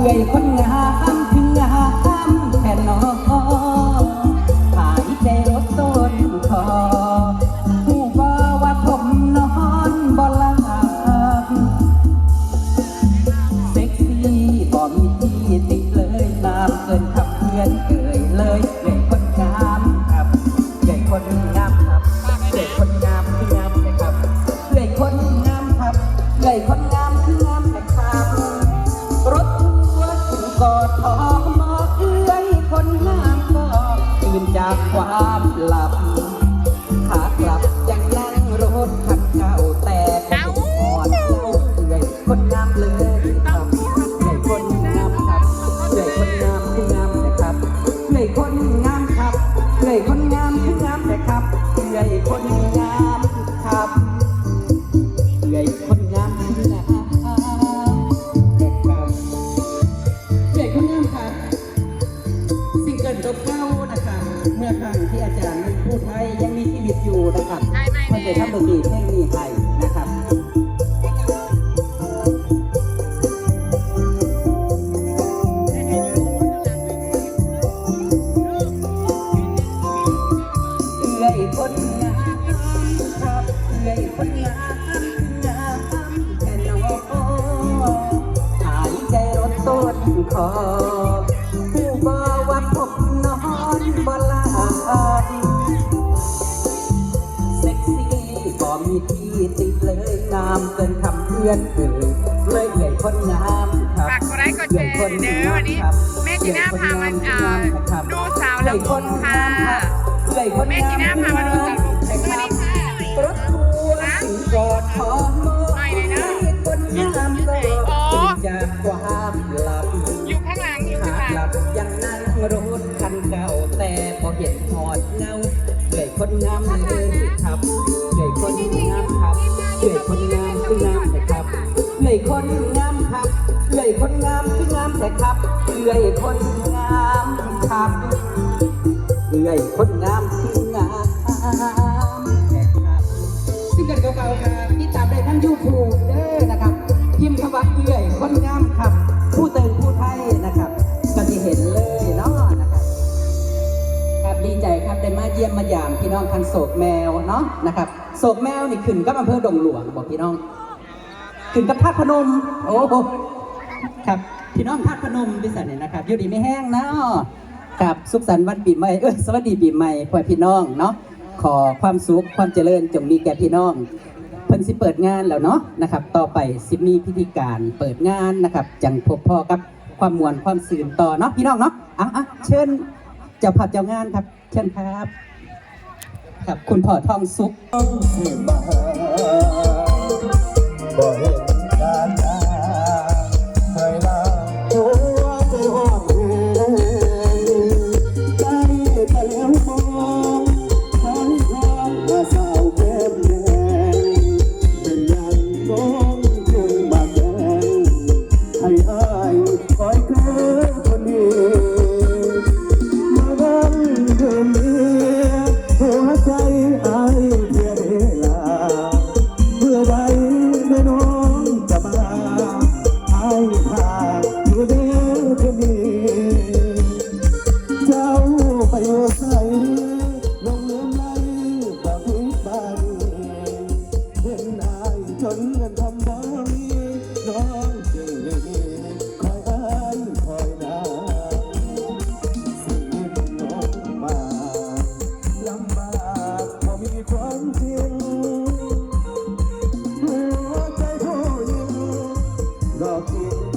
เอื่อยคนงามถึงงามแค่นอหายใจรถต้นคอผู้บ่ว่าผมนอนบ่หลับเซ็กซี่บ่มีที่ติเลยน้ำเกินคำเพื่อนเอ่ยเลยเอ่ยคนงามครับเอ่ยคนงามครับเอ่ยคนงามคืองามนะครับเอ่ยคนงามครับเอ่ยคน กอดทองมอเอ่ยคนงามก็ตื่นจากความหลับขากลับยังนั่งรถคันเก่าแต่ก็ไม่อ่อนเล่าเอ่ยคนงามเลยครับเอ่ยคนงามครับเอ่ยคนงามคืองามนะครับเอ่ยคนงามครับเอ่ยคนงามคืองามนะครับเอ่ยคนงามครับเอ่ยคน ไหมเพื่อจะทำดนตรีเพลงนี้ให้นะครับเอื่อยคนงามครับเอื่อยคนงามงามแค่นอหายใจรถต้นคอ ที่ติเลยงามเกินคำเพื่อนเอ่ยเลยเอื่อยคนงามครับฝากกดไลค์กดแชร์เด้อวันนี้ แม่จีน่าพามาเอ่อดูสาวลำวงค่ะ แม่จีน่าพามาดูสาวลำวงสวัสดีค่ะรถทัวร์ถึงกอดทอมอหน่อยเลยนะคนงามก็อ๋อตื่นจากความหลับอยู่ข้างหลังอยู่ขาข้างหลัหลังบยังนั่งรถคันเก่าแต่พอเห็นหอดเงาเกยคนงามเลยครับเกยคนงามครั บเกยคนงามคืองามแต่ครับเกยคนงามครับเกยคนงามคืองามแต่ครับเกยคนงามครับเกยคนงามคืองามแต่ครับซิงเกิลเก่าๆครับติดตามได้ทั้งยูทูบเด้อนะครับพิมพ์คำว่าเอื่อยคนงามครับ ผู้เติมผู้ไทยนะครับก็จะเห็นเลยเนาะนะครับครับดีใจครับได้มาเยี่ยมมายามพี่น้องทางโศกแมวเนาะนะครับ โศกแมวนี่ขึ้นกับอำเภอดงหลวงบอกพี่น้อง ขึ้นกับธาตุพนม โอ้โหครับพี่น้องธาตุพนมดิสันเนี่ยนะครับอยู่ดีไม่แห้งเนาะครับสุขสันต์วันปีใหม่เออสวัสดีปีใหม่พ่อพี่น้องเนาะขอความสุขความเจริญจงมีแก่พี่น้องเพิ่นสิเปิดงานแล้วเนาะนะครับ ต่อไปสิมีพิธีการเปิดงานนะครับ จังพบพ่อกับความมวลความสื่นต่อเนาะพี่น้องเนาะอะอะเชิญเจ้าภาพเจ้างานครับ เชิญครับ ครับคุณพ่อทองสุข ร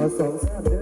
I'm Yeah, yeah.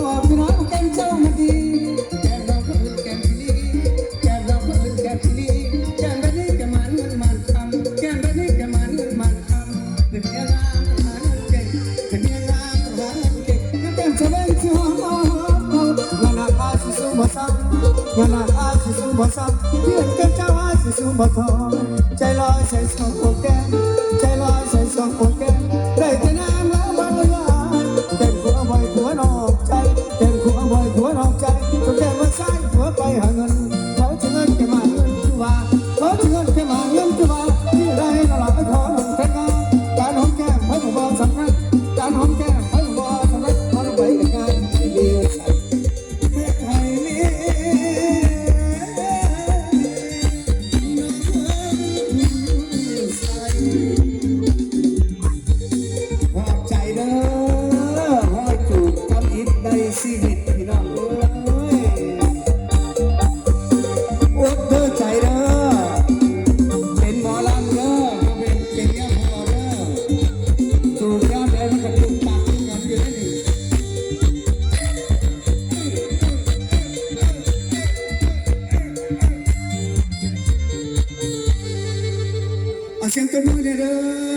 bom